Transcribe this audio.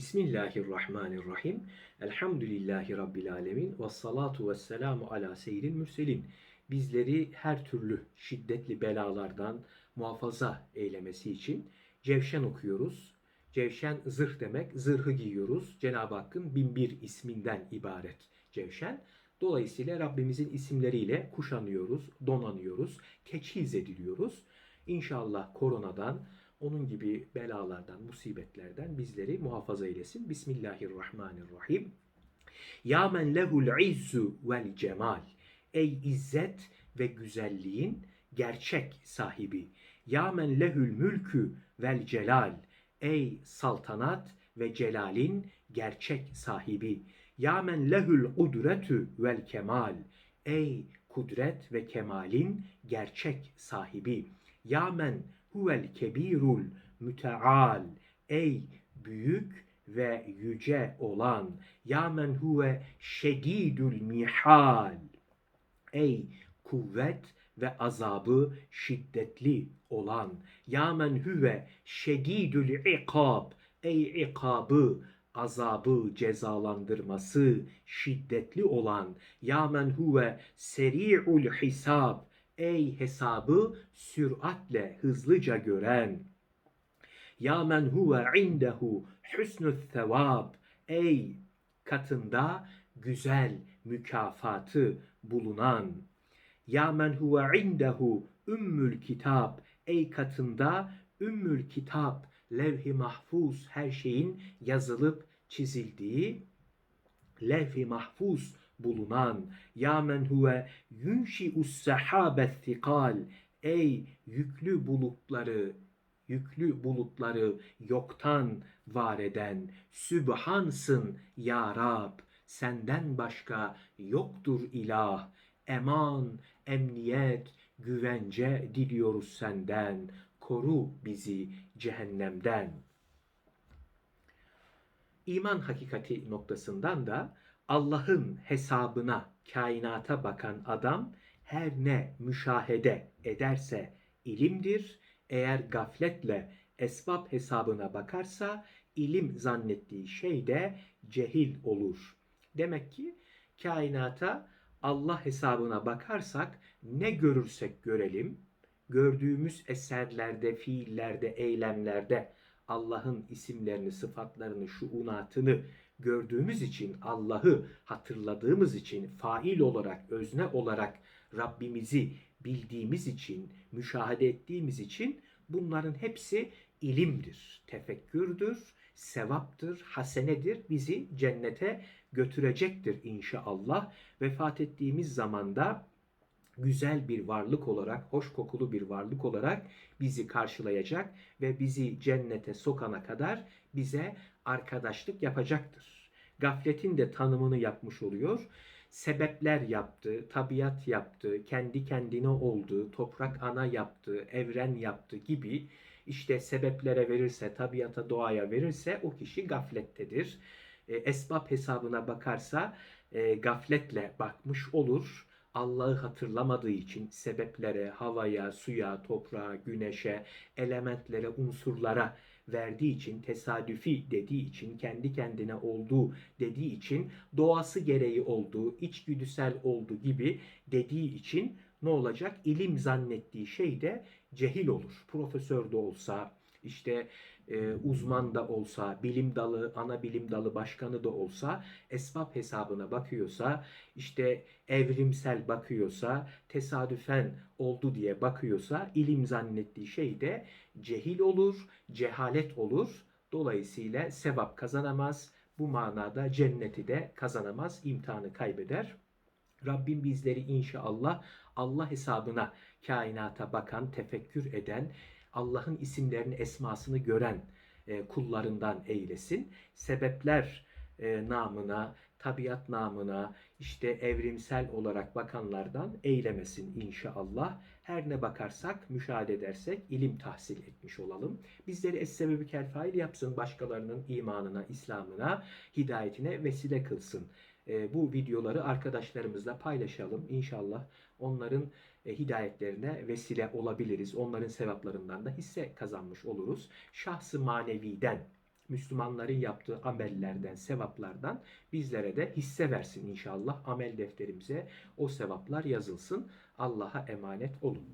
Bismillahirrahmanirrahim. Elhamdülillahi Rabbil alemin. Ve salatu ve selamu ala seyyidil mürselin. Bizleri her türlü şiddetli belalardan muhafaza eylemesi için Cevşen okuyoruz. Cevşen zırh demek. Zırhı giyiyoruz. Cenab-ı Hakk'ın bin bir isminden ibaret Cevşen. Dolayısıyla Rabbimizin isimleriyle kuşanıyoruz, donanıyoruz, teçhiz ediliyoruz. İnşallah koronadan, onun gibi belalardan, musibetlerden bizleri muhafaza eylesin. Bismillahirrahmanirrahim. Ya men lehul izzu vel cemal. Ey izzet ve güzelliğin gerçek sahibi. Ya men lehül mülkü vel celal. Ey saltanat ve celalin gerçek sahibi. Ya men lehül kudretü vel kemal. Ey kudret ve kemalin gerçek sahibi. Ya men huvel kebirul müteal. Ey büyük ve yüce olan. Ya men huve şedidül mihal. Ey kuvvet ve azabı şiddetli olan. Ya men huve şedidül ikab. Ey ikabı azabı cezalandırması şiddetli olan. Ya men huve seri'ul hisab ey hesabı süratle hızlıca gören. Ya men huve indehu husnü sevab. Ey katında güzel mükafatı bulunan. Ya men huve indehu ümmül kitab. Ey katında ümmül kitap, levh-i mahfuz her şeyin yazılıp çizildiği levh-i mahfuz bulunan ya men huve yunşi'us sahabet thikal ey yüklü bulutları yüklü bulutları yoktan var eden Sübhansın ya Rab senden başka yoktur ilah eman emniyet güvence diliyoruz senden koru bizi cehennemden İman hakikati noktasından da Allah'ın hesabına, kainata bakan adam her ne müşahede ederse ilimdir. Eğer gafletle esbab hesabına bakarsa ilim zannettiği şey de cehil olur. Demek ki kainata Allah hesabına bakarsak ne görürsek görelim, gördüğümüz eserlerde, fiillerde, eylemlerde Allah'ın isimlerini, sıfatlarını, şuunatını gördüğümüz için, Allah'ı hatırladığımız için, fail olarak, özne olarak Rabbimizi bildiğimiz için, müşahede ettiğimiz için bunların hepsi ilimdir, tefekkürdür, sevaptır, hasenedir, bizi cennete götürecektir inşallah. Vefat ettiğimiz zamanda güzel bir varlık olarak, hoş kokulu bir varlık olarak bizi karşılayacak ve bizi cennete sokana kadar bize arkadaşlık yapacaktır. Gafletin de tanımını yapmış oluyor. Sebepler yaptı, tabiat yaptı, kendi kendine oldu, toprak ana yaptı, evren yaptı gibi işte sebeplere verirse, tabiata, doğaya verirse o kişi gaflettedir. E, esbab hesabına bakarsa e, gafletle bakmış olur Allah'ı hatırlamadığı için sebeplere, havaya, suya, toprağa, güneşe, elementlere, unsurlara verdiği için, tesadüfi dediği için, kendi kendine olduğu dediği için, doğası gereği olduğu, içgüdüsel olduğu gibi dediği için ne olacak? İlim zannettiği şey de cehil olur. Profesör de olsa, işte e, uzman da olsa, bilim dalı, ana bilim dalı başkanı da olsa, esbab hesabına bakıyorsa, işte evrimsel bakıyorsa, tesadüfen oldu diye bakıyorsa, ilim zannettiği şey de cehil olur, cehalet olur. Dolayısıyla sevap kazanamaz. Bu manada cenneti de kazanamaz, imtihanı kaybeder. Rabbim bizleri inşallah Allah hesabına kainata bakan, tefekkür eden, Allah'ın isimlerini, esmasını gören e, kullarından eylesin. Sebepler e, namına, tabiat namına, işte evrimsel olarak bakanlardan eylemesin inşallah. Her ne bakarsak, müşahede edersek ilim tahsil etmiş olalım. Bizleri es-sebebi kelfail yapsın, başkalarının imanına, İslam'ına, hidayetine vesile kılsın. E, bu videoları arkadaşlarımızla paylaşalım. İnşallah onların e, hidayetlerine vesile olabiliriz. Onların sevaplarından da hisse kazanmış oluruz. Şahsı maneviden Müslümanların yaptığı amellerden, sevaplardan bizlere de hisse versin inşallah. Amel defterimize o sevaplar yazılsın. Allah'a emanet olun.